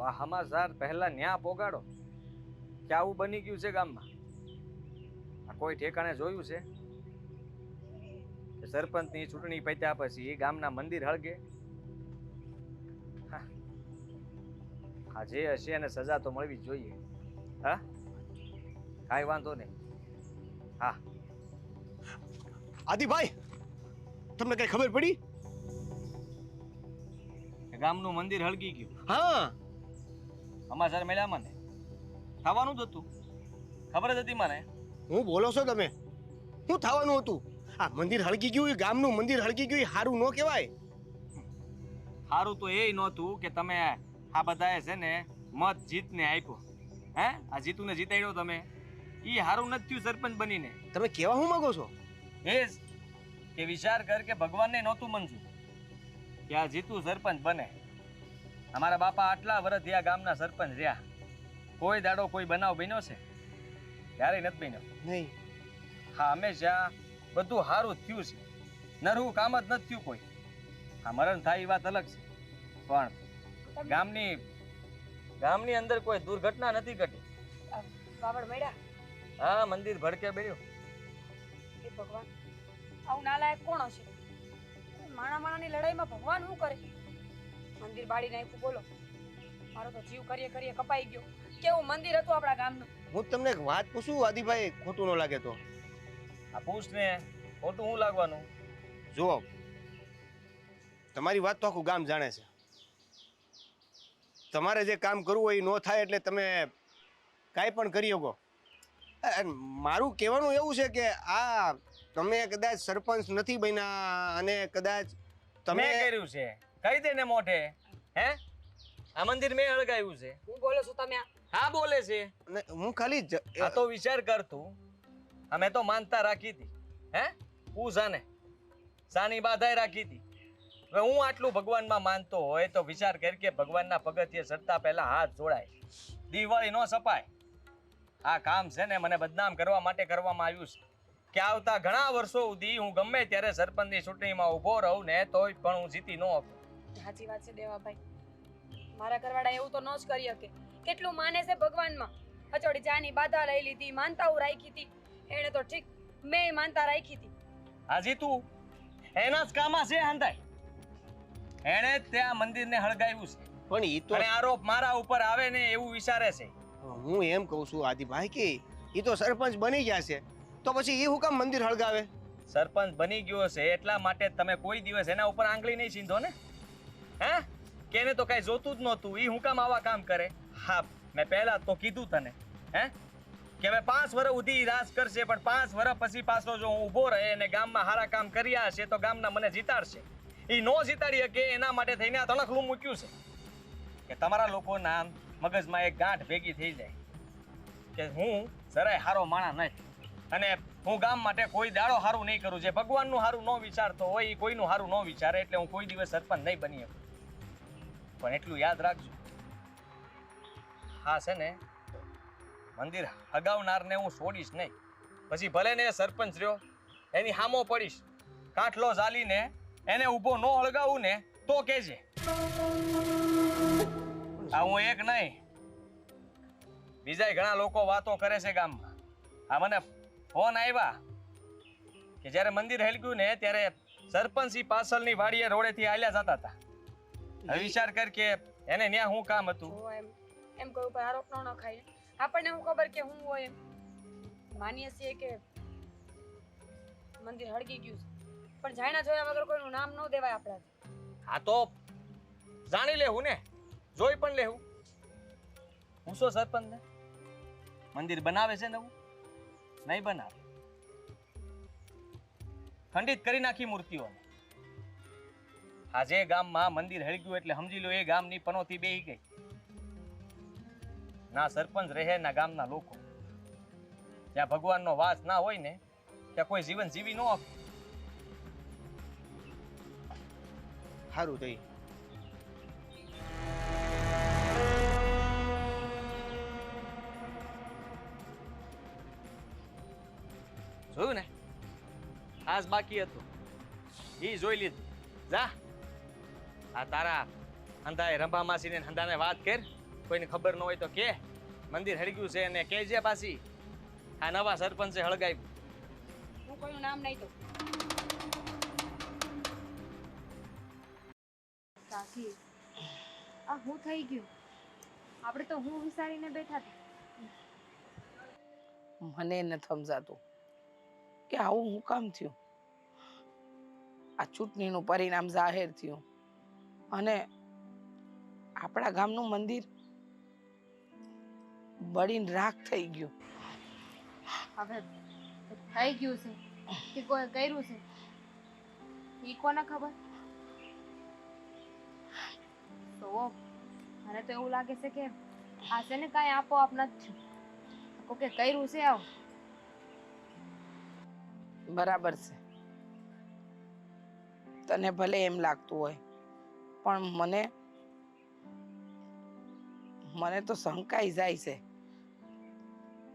તો આ સમાચાર પહેલા ન્યા પોગાડો. કે આવું બની ગયું છે ગામમાં? આ કોઈ ઠેકાણે જોયું છે? સરપંચની ચૂંટણી પત્યા પછી ગામના મંદિર હળગે? હા. હા જે હશે એને સજા તો મળવી જ જોઈએ. હા? કાંઈ વાંધો નહીં. હા. આદિભાઈ તમને કઈ ખબર પડી? ગામનું મંદિર હળગી ગયું. હા. સમાચાર મળ્યા મને. થવાનું જ હતું. ખબર જ હતી મને. હું બોલો છો તમે? શું થવાનું હતું? આ મંદિર હળગી ગયું એ ગામનું મંદિર હળગી ગયું સારું ન કહેવાય. સારું તો એ નહોતું કે તમે આ બધાએ છે ને મત જીતને આપ્યો. હે? આ જીતુને જીતાડ્યો તમે. એ સારું નથી થયું સરપંચ બનીને. તમે કેવા શું માગો છો? એ કે વિચાર કર કે ભગવાનને નહોતું મંજૂર. કે આ જીતુ સરપંચ બને. અમારા બાપા આટલા વર્ષ આ ગામના સરપંચ રહ્યા. કોઈ દાડો કોઈ બનાવ બન્યો છે? ક્યારેય નથી બન્યો? નહીં. હા હંમેશા બધું સારું જ થયું છે. નરવું કામ જ નથી થયું કોઈ. હા મરણ થાય એ વાત અલગ છે. પણ ગામની ગામની અંદર કોઈ દુર્ઘટના નથી ઘટી. હા મંદિર ભડકે બેડ્યું ભગવાન આવું નાલાયક કોણ હશે? માણા માણાની લડાઈમાં ભગવાન શું કરે? મંદિર બાળી નાખ્યું બોલો. મારો તો જીવ કરીએ કરીએ કપાઈ ગયો. કેવું મંદિર હતું આપણા ગામનું? હું તમને એક વાત પૂછું આદિભાઈ ખોટું ન લાગે તો? આ પૂછને ખોટું શું લાગવાનું? જુઓ તમારી વાત તો આખું ગામ જાણે છે. તમારે જે કામ કરવું હોય એ ન થાય એટલે તમે કાંઈ પણ કરી શકો. મારું કહેવાનું એવું છે કે આ તમે કદાચ સરપંચ નથી બન્યા અને કદાચ તમે કર્યું છે. કહી દે ને મોઢે હે? આ મંદિર મેં અળગાયું છે. હું બોલો છું તમે હા બોલે છે. ને હું ખાલી જ- આ તો વિચાર કર તું. અમે તો માનતા રાખી હતી હે? હું જાને. સાની બાધાએ રાખી હતી. હવે હું આટલું ભગવાનમાં માનતો હોય તો વિચાર કર કે ભગવાનના પગથિયે ચડતા પહેલા હાથ જોડાય. દિવાળી નો સપાય. આ કામ છે ને મને બદનામ કરવા માટે કરવામાં આવ્યું છે. કે આવતા ઘણા વર્ષો સુધી હું ગમે ત્યારે સરપંચની ચૂંટણીમાં ઊભો રહું ને તોય પણ હું જીતી ન શકું સાચી વાત છે દેવાભાઈ. મારા ઘરવાળા એવું તો ન જ કરી શકે. કેટલું માને છે ભગવાનમાં. અચોડી જાની બાધા લઈ લીધી માનતાઓ રાખી હતી. એને તો ઠીક મેં માનતા રાખી હતી. આજે તું એના જ કામમાં છે હંતાય એણે ત્યાં મંદિરને હળગાવ્યું છે. પણ એ તો આરોપ મારા ઉપર આવે ને એવું વિચારે છે. હું એમ કહું છું આદિભાઈ કે એ તો સરપંચ બની ગયા છે. તો પછી એ હું કામ મંદિર હળગાવે? સરપંચ બની ગયો છે એટલા માટે તમે કોઈ દિવસ એના ઉપર આંગળી નહીં સીંધો ને. હે? કેને તો કઈ જોતું જ નહોતું. એ હું કામ આવા કામ કરે? હા, મેં પહેલા તો કીધું તને. હે? કે હવે પાંચ વર્ષ સુધી રાસ કરશે, પણ પાંચ વર્ષ પછી પાછો જો હું ઊભો રહે અને ગામમાં સારા કામ કર્યા હશે તો ગામના મને જીતાડશે. એ ન જીતાડી શકે, એના માટે થઈને આ તણખલું મૂક્યું છે. કે તમારા લોકોના મગજમાં એક ગાંઠ ભેગી થઈ જાય. કે હું જરાય હારો માણા નહીં. અને હું ગામ માટે કોઈ દાડો સારું નહીં કરું. જે ભગવાનનું સારું ન વિચારતો હોય એ કોઈનું સારું ન વિચારે, એટલે હું કોઈ દિવસ સરપંચ નહીં બની શકું. પણ એટલું યાદ રાખજો. હા, છે ને? મંદિર હગાવનારને હું છોડીશ નહીં. પછી ભલે ને સરપંચ રહ્યો, એની હામો પડીશ. કાટલો ઝાલીને એને ઊભો ન હળગાવું ને, તો કેજે આ હું એક નહીં. બીજાય ઘણા લોકો વાતો કરે છે ગામમાં. આ મને ફોન આવ્યા કે જ્યારે મંદિર હેલગ્યું ને, ત્યારે સરપંચી પાછળની વાડીએ રોડેથી આલ્યા જતા હતા. હવે વિચાર કર કે એને ન્યા શું કામ હતું? એમ. એમ કોઈ ઉપર આરોપ ન નખાય. આપણને હું ખબર કે હું હોય એમ. માનીએ છીએ કે મંદિર હળગી ગયું છે. પણ જાણ્યા જોયા વગર કોઈનું નામ ન દેવાય આપણાથી. આ તો જાણી લેવું ને. જોઈ પણ લેવું. હું શું સરપંચ ને મંદિર બનાવે છે નવું? નહીં બનાવે. ખંડિત કરી નાખી મૂર્તિઓને. આજે ગામમાં મંદિર હળગ્યું એટલે સમજી લો એ ગામની પનોતી બેહી ગઈ. ના સરપંચ રહે ના ગામના લોકો. જ્યાં ભગવાનનો વાસ ના હોય ને ત્યાં કોઈ જીવન જીવી ન આપે. સારું થઈ. જોયું ને? આજ બાકી હતું. એ જોઈ લીધું. જા. આ તારા હંધાએ રંભા માસીને ને હંધાને વાત કર. કોઈને ખબર ન હોય તો કે. મંદિર હળગ્યું છે અને કહેજે પાછી. આ નવા સરપંચે હળગાવ્યું. હું કોઈનું નામ નહીં દઉં. કાકી આ હું થઈ ગયું? આપણે તો હું વિચારીને બેઠા હતા મને ન સમજાતું કે આવું હું કામ થયું. આ ચૂંટણીનું પરિણામ જાહેર થયું. અને આપણા ગામનું મંદિર બળીને રાખ થઈ ગયું. હવે થઈ ગયું છે કે કોઈ કર્યું છે? એ કોને ખબર? તો મને તો એવું લાગે છે કે આ છે ને કાંઈ આપો આપ નથી. કોકે કર્યું છે આવું? બરાબર છે. તને ભલે એમ લાગતું હોય. પણ મને મને તો શંકાઈ જાય છે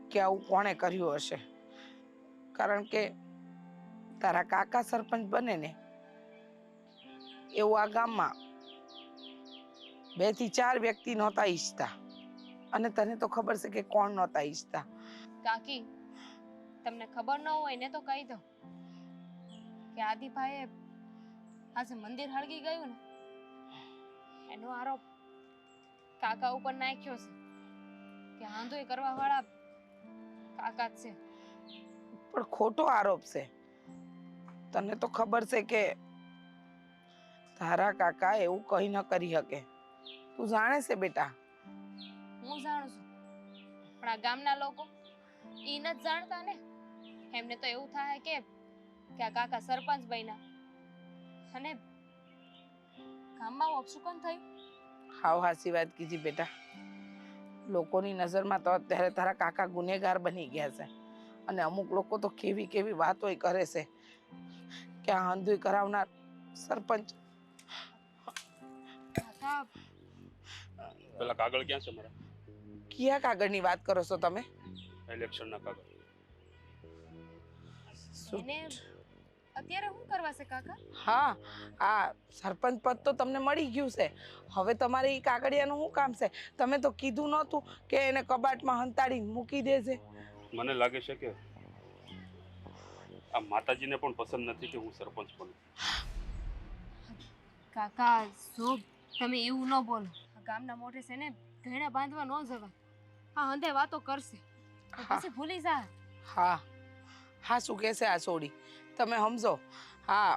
કે આવું કોણે કર્યું હશે. કારણ કે તારા કાકા સરપંચ બને ને, એવું આ ગામમાં બેથી ચાર વ્યક્તિ નહોતા ઈચ્છતા. અને તને તો ખબર છે કે કોણ નહોતા ઈચ્છતા. કાકી, તમને ખબર ન હોય ને તો કહી દો કે આદિભાઈએ આજે મંદિર હળગી ગયું ને એનો આરોપ કાકા ઉપર નાખ્યો છે કે આંધોઈ કરવા વાળા કાકા જ છે. પણ ખોટો આરોપ છે. તને તો ખબર છે કે તારા કાકા એવું કઈ ન કરી શકે. તું જાણે છે બેટા? હું જાણું છું. પણ આ ગામના લોકો ઈ ન જાણતા ને. એમને તો એવું થાય કે કે આ કાકા સરપંચ બન્યા. અને ગામમાં અપશુકન થયું? હાવ હાસી વાત કીધી બેટા. લોકોની નજરમાં તો અત્યારે તારા કાકા ગુનેગાર બની ગયા છે. અને અમુક લોકો તો કેવી કેવી વાતોય કરે છે. કે આ અંધુય કરાવનાર સરપંચ. પેલા કાગળ ક્યાં છે મારા? કયા કાગળની વાત કરો છો તમે? ઇલેક્શનના કાગળ. શું? અત્યારે શું કરવા છે કાકા? હા આ સરપંચ પદ તો તમને મળી ગયું છે. હવે તમારે એ કાગળિયાનું શું કામ છે? તમે તો કીધું નહોતું કે એને કબાટમાં હંતાડી મૂકી દેજે. મને લાગે છે કે આ માતાજીને પણ પસંદ નથી કે હું સરપંચ બનું. કાકા શોભ તમે એવું ન બોલો. ગામના મોઢે છે ને ઘેડા બાંધવા ન જવા હા અંધે વાતો કરશે. પછી ભૂલી જા. હા. હા શું કહેશે આ છોડી તમે સમજો. હા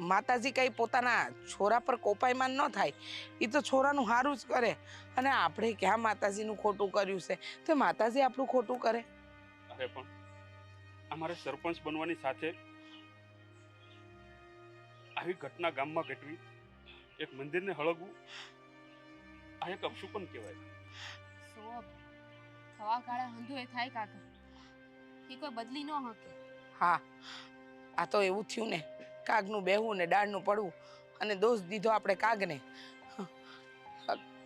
માતાજી કંઈ પોતાના છોરા પર કોપાયમાન ન થાય. એ તો છોરાનું સારું જ કરે. અને આપણે ક્યાં માતાજીનું ખોટું કર્યું છે? તો માતાજી આપણું ખોટું કરે. અરે પણ અમારે સરપંચ બનવાની સાથે આવી ઘટના ગામમાં ઘટવી એક મંદિરને હળગવું આ એક અપશુકન કહેવાય. શોભ થવા કાળે હંધુ એ થાય કાકા. એ કોઈ બદલી ન હકે. હા આ તો એવું થયું ને, કાગનું બેહવું ને ડાળનું પડવું અને દોષ દીધો આપણે કાગને.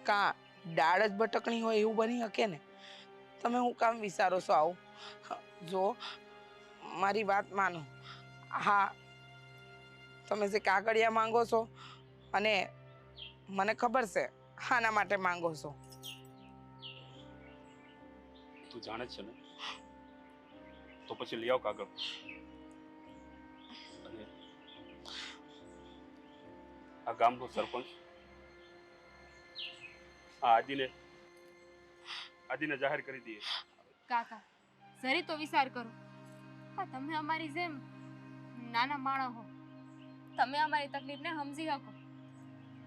કાં ડાળ જ ભટકણી હોય એવું બની શકે ને? તમે હું કામ વિચારો છો આવું? જો, મારી વાત માનો. હા, તમે જે કાગળિયા માંગો છો અને મને ખબર છે આના માટે માંગો છો. તું જાણે છે ને? તો પછી લઈ આવ કાગળ. આ ગામનો સરપંચ. આ આદિને આદિને જાહેર કરી દઈએ. કાકા જરી તો વિચાર કરો. હા તમે અમારી જેમ નાના માણસ હો. તમે અમારી તકલીફને સમજી શકો.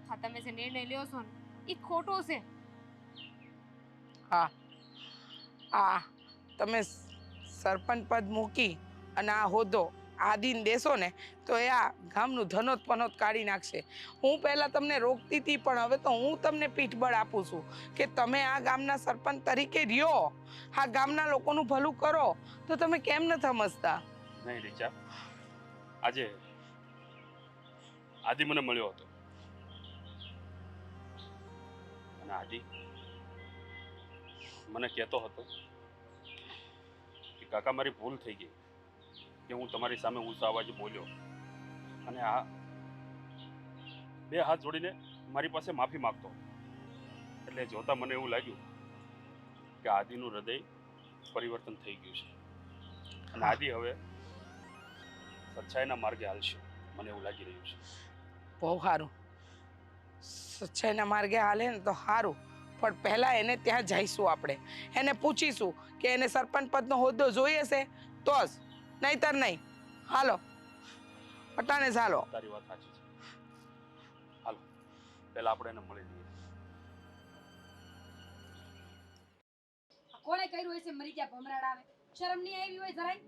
હા તમે જે નિર્ણય લ્યો છો ને એ ખોટો છે. હા. આ તમે સરપંચ પદ મૂકી અને આ હોદ્દો આદિન દેશો ને, તો એ આ ગામનું ધનોત પનોત કાઢી નાખશે. હું પહેલાં તમને રોકતી હતી પણ હવે તો હું તમને પીઠબળ આપું છું કે તમે આ ગામના સરપંચ તરીકે રહ્યો. આ ગામના લોકોનું ભલું કરો. તો તમે કેમ ન સમજતા? નહીં રીચા. આજે આદિ મને મળ્યો હતો. અને આદિ મને કહેતો હતો કે કાકા, મારી ભૂલ થઈ ગઈ. કે હું તમારી સામે ઊંચા અવાજે બોલ્યો. અને આ બે હાથ જોડીને મારી પાસે માફી માંગતો. એટલે જોતા મને એવું લાગ્યું કે આદિનું હૃદય પરિવર્તન થઈ ગયું છે. અને આદિ હવે સચ્ચાઈના માર્ગે હાલશે. મને એવું લાગી રહ્યું છે. બહુ સારું. સચ્ચાઈના માર્ગે હાલે ને તો સારું. પણ પહેલાં એને ત્યાં જઈશું આપણે. એને પૂછીશું કે એને સરપંચ પદનો હોદ્દો જોઈએ છે? તો જ. નહીતર નહીં. હાલો. અટાણે ચાલો. તારી વાત સાચી છે. હાલો. પહેલા આપણે એને મળી લઈએ. કોણે કર્યું હશે? મરી ગયા ભમરાડ આવે. શરમ નહીં આવી હોય જરાય?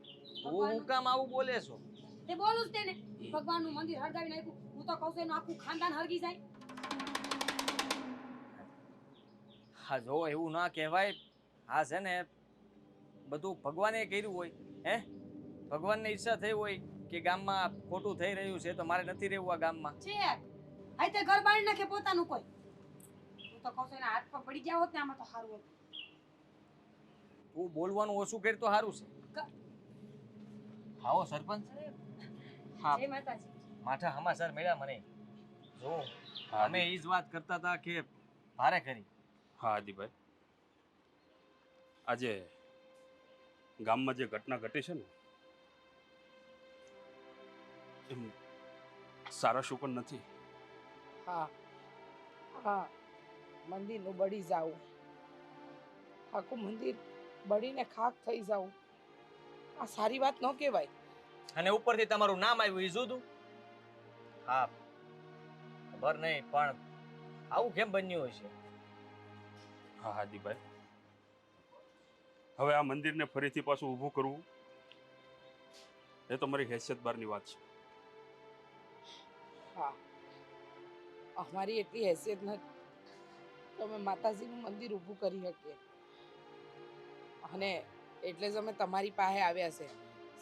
તું હું કામ આવું બોલે છો? તે બોલું જ તેને. ભગવાનનું મંદિર હળગાવી નાખ્યું. હું તો કહું છું એનું આખું ખાનદાન હળગી જાય. હા જો એવું ના કહેવાય હા છે ને બધું ભગવાને કર્યું હોય હે? ભગવાનની ઈચ્છા થઈ હોય કે ગામમાં ખોટું થઈ રહ્યું છે તો મારે નથી રહેવું આ ગામમાં. છે આઈ તે ઘર બાળી નાખે પોતાનું કોઈ. હું તો કહું છું એના હાથ પર પડી ગયા હોત ને આમાં તો સારું હતું. તું બોલવાનું ઓછું કરી તો સારું છે. આવો સરપંચ. હા. જય માતાજી. માઠા હમાસર મળ્યા મને. જો અમે એ જ વાત કરતા હતા કે ભારે કરી. હા આદિભાઈ. આજે ગામમાં જે ઘટના ઘટી છે ને એમ સારા પણ નથી. હા હા મંદિરનું બળી જાવું આખું મંદિર બળીને ખાક થઈ જાવું આ સારી વાત ન કહેવાય. અને ઉપરથી તમારું નામ આવ્યું એ જુદું હા ખબર નહીં પણ આવું કેમ બન્યું હશે હા આદિભાઈ હવે આ મંદિરને ફરીથી પાછું ઊભું કરવું એ તો મારી હેસિયત બહારની વાત છે. હા. અમારી એટલી હેસિયત નથી તો અમે માતાજીનું મંદિર ઊભું કરી શકીએ. અને એટલે જ અમે તમારી પાસે આવ્યા છે.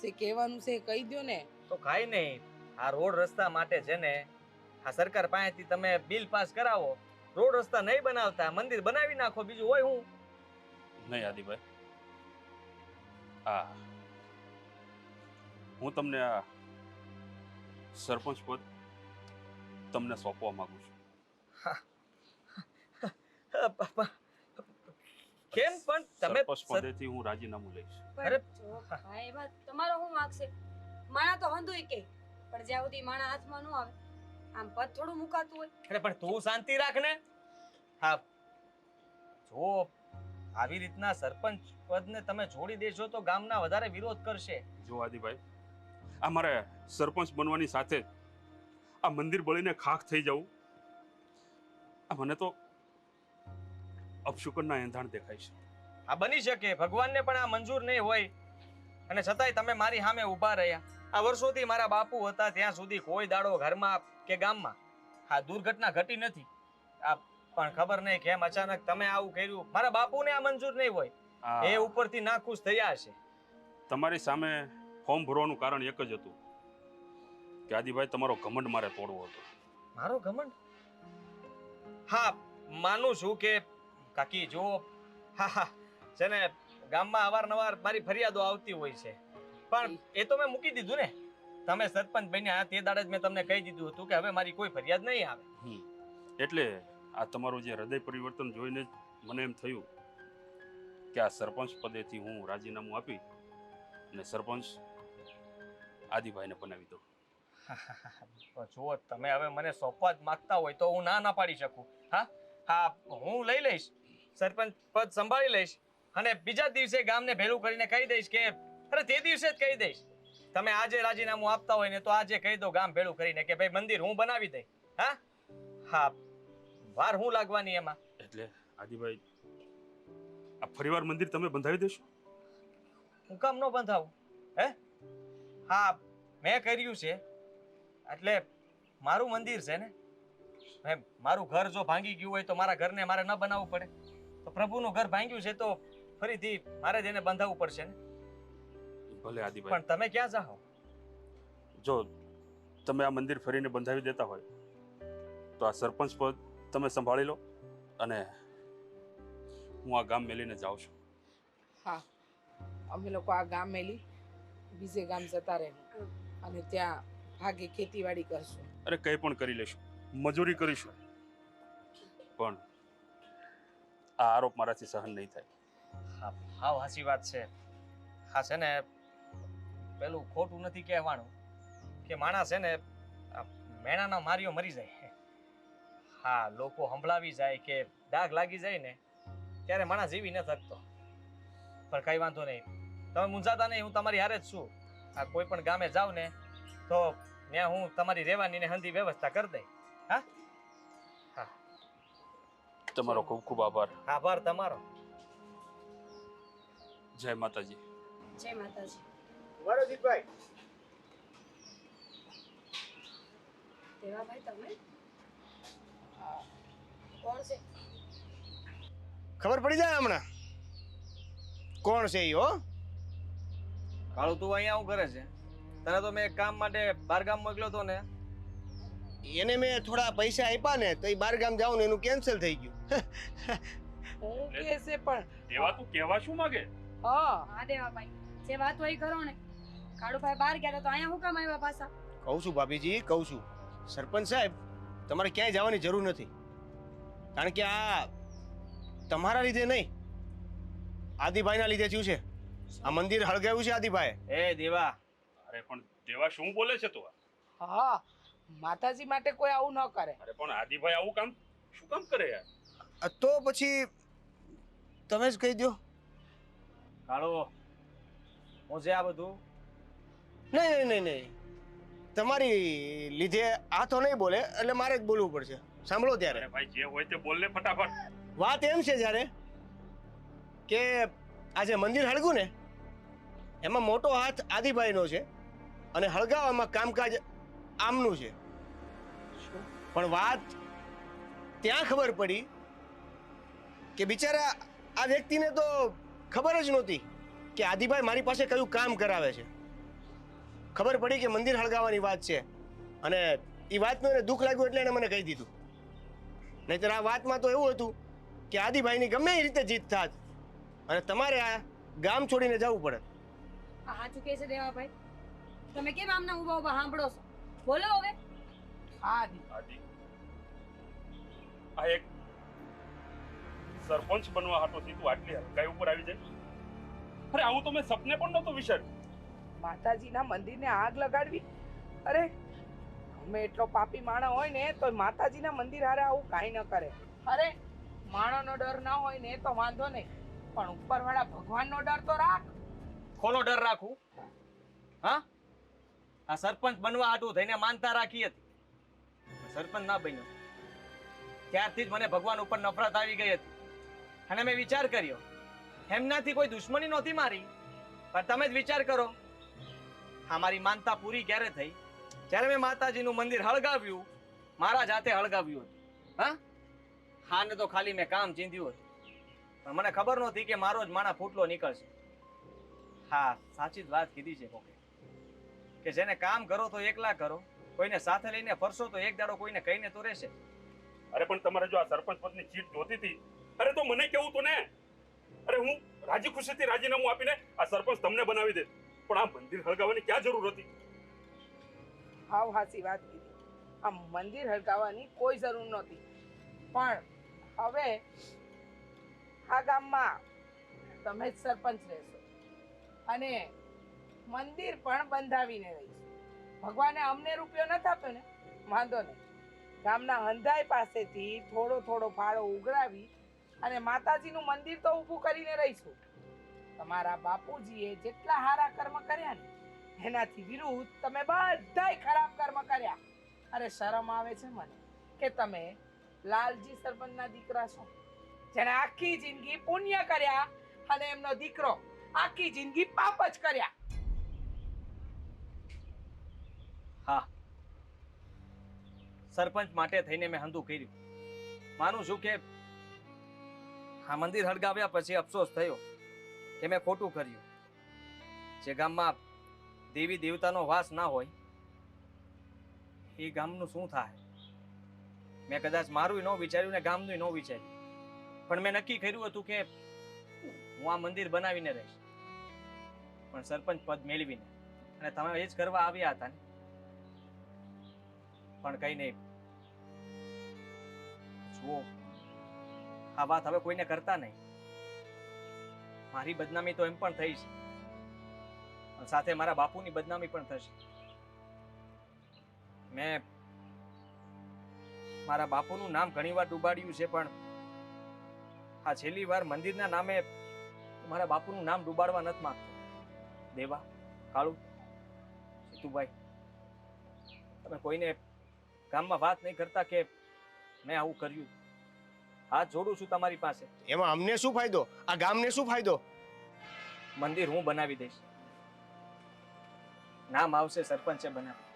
જે કહેવાનું છે એ કહી દો ને. તો કાંઈ નહીં. આ રોડ રસ્તા માટે છે ને આ સરકાર પાસેથી તમે બિલ પાસ કરાવો. રોડ રસ્તા નહીં બનાવતા મંદિર બનાવી નાખો બીજું હોય હું? નહીં આદિભાઈ. હા હું તમને આ સરપંચ પદ તમને સોંપવા માંગુ છું. કેમ પણ તમે પદેથી હું રાજીનામું લઈશ. અરે, ભાઈ એમાં તમારો શું માગશે? માણા તો હંધુય કે પણ જ્યાં સુધી માણા હાથમાં ન આવે આમ પદ થોડું મુકાતું હોય. અરે પણ તું શાંતિ રાખ ને હા. જો આવી રીતના સરપંચ પદને તમે છોડી દેશો તો ગામના વધારે વિરોધ કરશે. જો આદિભાઈ આ મારે સરપંચ બનવાની સાથે જ આ મંદિર બળીને ખાખ થઈ જવું આ મને તો અપશુકનના એંધાણ દેખાય છે. આ બની શકે ભગવાનને પણ આ મંજૂર નહીં હોય. અને છતાંય તમે મારી સામે ઊભા રહ્યા. આ વર્ષોથી મારા બાપુ હતા ત્યાં સુધી કોઈ દાડો ઘરમાં કે ગામમાં. આ દુર્ઘટના ઘટી નથી. આ પણ ખબર નહીં કેમ અચાનક તમે આવું કર્યું. મારા બાપુને આ મંજૂર નહીં હોય. એ ઉપરથી નાખુશ થયા છે તમારી સામે ફોર્મ ભરવાનું કારણ એક જ હતું. કે આદિભાઈ તમારો ઘમંડ મારે તોડવો હતો. મારો ઘમંડ? હા માનું છું કે કાકી જો હા હા. છે ને ગામમાં અવારનવાર મારી ફરિયાદો આવતી હોય છે. પણ એ તો મેં મૂકી દીધું ને. તમે સરપંચ બન્યા તે દાડે જ મેં તમને કહી દીધું હતું કે હવે મારી કોઈ ફરિયાદ નહીં આવે. એટલે આ તમારું જે હૃદય પરિવર્તન જોઈને મને એમ થયું કે આ સરપંચ પદેથી હું રાજીનામું આપી અને સરપંચ આદિભાઈને બનાવી દઉં. પણ જો તમે હવે મને સોંપવા જ માગતા હોય તો હું ના ના પાડી શકું. હા? હા હું લઈ લઈશ. સરપંચ પદ સંભાળી લઈશ. અને બીજા દિવસે ગામને ભેલું કરીને કહી દઈશ કે અરે તે દિવસે જ કહી દઈશ. તમે આજે રાજીનામું આપતા હોય ને તો આજે કહી દો ગામ ભેળું કરીને કે ભાઈ મંદિર હું બનાવી દઈ. હા? હા વાર હું લાગવાની એમાં? એટલે આદિભાઈ આ ફરીવાર મંદિર તમે બંધાવી દેશો? હું કામ ન બંધાવું હે? હા મેં કર્યું છે. એટલે મારું મંદિર છે ને? હે મારું ઘર જો ભાંગી ગયું હોય તો મારા ઘરને મારે ન બનાવવું પડે. તો પ્રભુનું ઘર ભાંગ્યું છે તો ફરીથી મારે જ એને બંધાવવું પડશે ને? ભલે આદિભાઈ. પણ તમે ક્યાં જાઓ? જો તમે આ મંદિર ફરીને બંધાવી દેતા હોય તો આ સરપંચ પદ તમે સંભાળી લો અને હું આ ગામ મેલીને જાઉં છું. હા અમે લોકો આ ગામ મેલી બીજે ગામ જતા રહે અને ત્યાં ભાગે ખેતીવાડી કરશું. અરે કંઈ પણ કરી લેશું. મજૂરી કરીશું. પણ આ આરોપ મારાથી સહન નહીં થાય. હા હાસી વાત છે. હા છે ને પેલું ખોટું નથી કહેવાનું કે માણસ છે ને આ મેણાનો માર્યો મરી જાય. હા લોકો સંભળાવી જાય કે ડાઘ લાગી જાય ને ત્યારે માણસ જીવી ન શકતો. પણ કઈ વાંધો નહીં. તમે મૂંઝાતા નહીં હું તમારી હારે જ છું. આ કોઈ પણ ગામે જાવ ને તો ત્યાં હું તમારી રહેવાની ને હંધી વ્યવસ્થા કરી દઈ. હા? તમારો ખૂબ ખૂબ આભાર. આભાર તમારો. જય માતાજી. જય માતાજી. વરજીતભાઈ દેવાભાઈ તમે? કોણ છે? ખબર પડી જાય હમણાં? કોણ છે ઈ હો? કાળુ તું અહીંયા આવું કરે છે? તને તો મેં કામ માટે બારગામ મોકલ્યો હતો ને. એને મેં થોડા પૈસા આપ્યા ને તો એ બારગામ જાઉં ને એનું કેન્સલ થઈ ગયું. હું કે છે પણ દેવા તું કહેવા શું માંગે? હા. હા દેવાભાઈ જે વાત હોય કરો ને. કાળુભાઈ બહાર ગયા તો અહીંયા હું કામ આવ્યા પાછા? કહું છું ભાભીજી કહું છું. સરપંચ સાહેબ તમારે ક્યાંય જવાની જરૂર નથી. કારણ કે આ તમારા લીધે નહીં. આદિભાઈના લીધે થયું છે. આ મંદિર હળગાવ્યું છે આદિભાઈ એ દેવા અરે પણ દેવા શું બોલે છે તું હા માતાજી માટે કોઈ આવું ન કરે. અરે પણ આદિભાઈ આવું કામ શું કામ કરે યાર? તો પછી તમે જ કહી દો. કાળો હું છે આ બધું નહીં નહીં નહીં નહીં. તમારી લીધે આ તો નહીં બોલે એટલે મારે જ બોલવું પડશે. સાંભળો ત્યારે. ભાઈ જે હોય તે બોલ ને ફટાફટ. વાત એમ છે જ્યારે કે આ જે મંદિર હળગું ને? એમાં મોટો હાથ આદિભાઈનો છે. અને હળગાવામાં કામકાજ આમનું છે. પણ વાત ત્યાં ખબર પડી કે બિચારા આ વ્યક્તિને તો ખબર જ નહોતી કે આદિભાઈ મારી પાસે કયું કામ કરાવે છે. ખબર પડી કે મંદિર હળગાવવાની વાત છે અને એ વાતનું એને દુઃખ લાગ્યું એટલે એને મને કહી દીધું. નહીતર આ વાતમાં તો એવું હતું કે આદિભાઈની ગમે એ રીતે જીત થાત અને તમારે આ ગામ છોડીને જવું પડે. હા, ચૂકે છે દેવાભાઈ. તમે કેમ આમના ઊભા ઊભા સાંભળો છો? બોલો હવે. હા આદિ આ એક સરપંચ બનવા હાટોથી તું આટલી હલકાઈ ઉપર આવી જાય. અરે આવું તો મેં સપને પણ નહોતું વિચાર્યું. માતાજીના મંદિરને આગ લગાડવી? અરે અમે એટલો પાપી માણસ હોય ને તો માતાજીના મંદિર હારે આવું કાંઈ ન કરે. અરે માણસનો ડર ના હોય ને તો વાંધો નહીં. પણ ઉપરવાળા ભગવાનનો ડર તો રાખ. કોનો ડર રાખું? હા? આ સરપંચ બનવા આટું થઈને માનતા રાખી હતી. સરપંચ ના બન્યો. ત્યારથી જ મને ભગવાન ઉપર નફરત આવી ગઈ હતી. અને મેં વિચાર કર્યો, એમનાથી કોઈ દુશ્મની નહોતી મારી. પણ તમે જ વિચાર કરો હા મારી માનતા પૂરી ક્યારે થઈ? જ્યારે મેં માતાજીનું મંદિર હળગાવ્યું, મારા જાતે હળગાવ્યું હતું. હા? હા ને તો ખાલી મેં કામ ચીંધ્યું હતું. પણ મને ખબર નહોતી કે મારો જ માણા ફૂટલો નીકળશે. હા, સાચી જ વાત કીધી છે કોકે. કે જેને કામ કરો તો એકલા કરો કોઈને સાથે લઈને ફરશો તો એક દાડો કોઈને કહીને તો રહેશે. અરે પણ તમારે જો આ સરપંચ પદની ચીટ જોતી હતી અરે તો મને કેવું તું ને? અરે હું રાજી ખુશીથી રાજીનામું આપીને આ સરપંચ તમને બનાવી દે. પણ આ મંદિર હળગાવવાની ક્યાં જરૂર હતી? હાવ હાસી વાત કીધી. આ મંદિર હળગાવવાની કોઈ જરૂર નહોતી. પણ હવે આ ગામમાં તમે જ સરપંચ રહેશો. અને મંદિર પણ બંધાવીને રહીશું ભગવાને અમને રૂપિયો નથી આપ્યો ને? વાંધો નહીં. ગામના હંધાઈ પાસેથી થોડો થોડો ફાળો ઉઘરાવી અને માતાજીનું મંદિર તો ઊભું કરીને રહીશું. તમારા બાપુજીએ જેટલા સારા કર્મ કર્યા ને, એનાથી વિરુદ્ધ તમે બધાય ખરાબ કર્મ કર્યા. અરે શરમ આવે છે મને કે તમે લાલજી સરપંચના દીકરા છો. જેને આખી જિંદગી પુણ્ય કર્યા અને એમનો દીકરો આખી જિંદગી પાપ જ કર્યા. હા. સરપંચ માટે થઈને મેં હંધું કર્યું. માનું છું કે આ મંદિર હળગાવ્યા પછી અફસોસ થયો કે મેં ખોટું કર્યું. જે ગામમાં દેવી દેવતાનો વાસ ના હોય, એ ગામનું શું થાય? મેં કદાચ મારું ન વિચાર્યું ને ગામનું ન વિચાર્યું. પણ મેં નક્કી કર્યું હતું કે હું આ મંદિર બનાવીને રહીશ. પણ સરપંચ પદ મેળવીને. અને તમે એ જ કરવા આવ્યા હતા ને? પણ કઈ નહીં. જુઓ, આ વાત હવે કોઈને કરતા નહીં. મારી બદનામી તો એમ પણ થઈ છે. સાથે મારા બાપુની બદનામી પણ થશે. મેં મારા બાપુનું નામ ઘણીવાર ડૂબાડ્યું છે, પણ આ છેલ્લી વાર મંદિરના નામે મારા બાપુનું નામ ડૂબાડવા નથી માંગતો. દેવા, કાળુ સીતુભાઈ તમે કોઈને ગામમાં વાત નહીં કરતા કે મેં આવું કર્યું. હાથ જોડું છું તમારી પાસે. એમાં અમને શું ફાયદો? આ ગામને શું ફાયદો? મંદિર હું બનાવી દઈશ. નામ આવશે સરપંચે બનાવી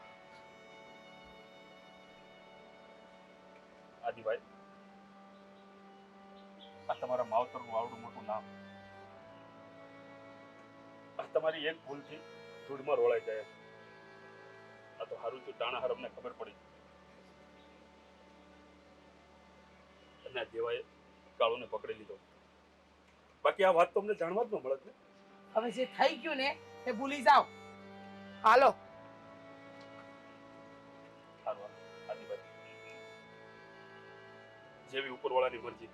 આદિભાઈ આ તમારા માવતરનું આવડું મોટું નામ. આ તમારી એક ભૂલથી ધૂળમાં રોળાઈ જાય આ તો હારું થયું ટાણા હરમને ખબર પડી અને આ દેવાએ કાળુને પકડી લીધો. બાકી આ વાત તો જાણવા જ ન મળે ને હવે જે થઈ ગયું ને એ ભૂલી જાઓ. હાલો. જેવી ઉપરવાળાની મરજી.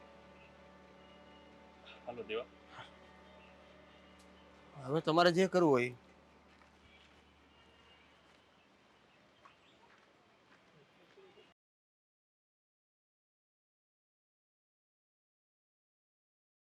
હાલો દેવા. હવે તમારે જે કરવું હોય